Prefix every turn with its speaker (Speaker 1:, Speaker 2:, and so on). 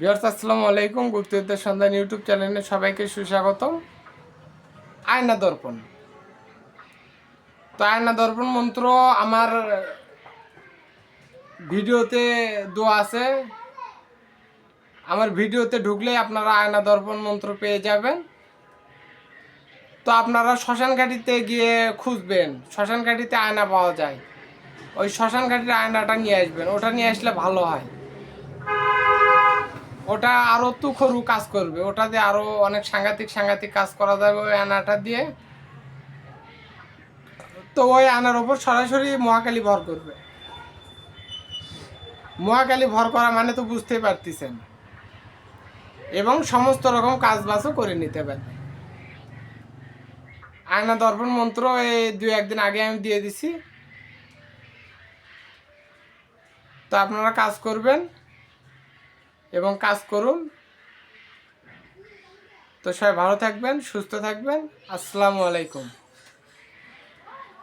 Speaker 1: বিহার আসসালামু আলাইকুম। গুপ্তবিদ্যার সন্ধান ইউটিউব চ্যানেলে সবাইকে সুস্বাগতম। আয়না দর্পণ। তো আয়না দর্পণ মন্ত্র আমার ভিডিওতে দেওয়া আছে। আমার ভিডিওতে ঢুকলে আপনারা আয়না দর্পণ মন্ত্র পেয়ে যাবেন। তো আপনারা শ্মশান ঘাটিতে গিয়ে খুঁজবেন। শ্মশান ঘাটিতে আয়না পাওয়া যায়। ওই শ্মশান ঘাটির আয়নাটা নিয়ে আসবেন। ওটা নিয়ে আসলে ভালো হয়। ওটা আরও তুখরু কাজ করবে। ওটা দিয়ে আরও অনেক সাংঘাতিক সাংঘাতিক কাজ করা যাবে ওই আনাটা দিয়ে। তো ওই আনার ওপর সরাসরি মহাকালী ভর করবে। মহাকালী ভর করা মানে তো বুঝতেই পারতেছেন। এবং সমস্ত রকম কাজ বাজও করে নিতে পারবে। আয়না দর্পণ মন্ত্র এই দুই একদিন আগে আমি দিয়ে দিছি। তো আপনারা কাজ করবেন। এবং কাজ করুন। তো সবাই ভালো থাকবেন সুস্থ থাকবেন। আসসালামু আলাইকুম।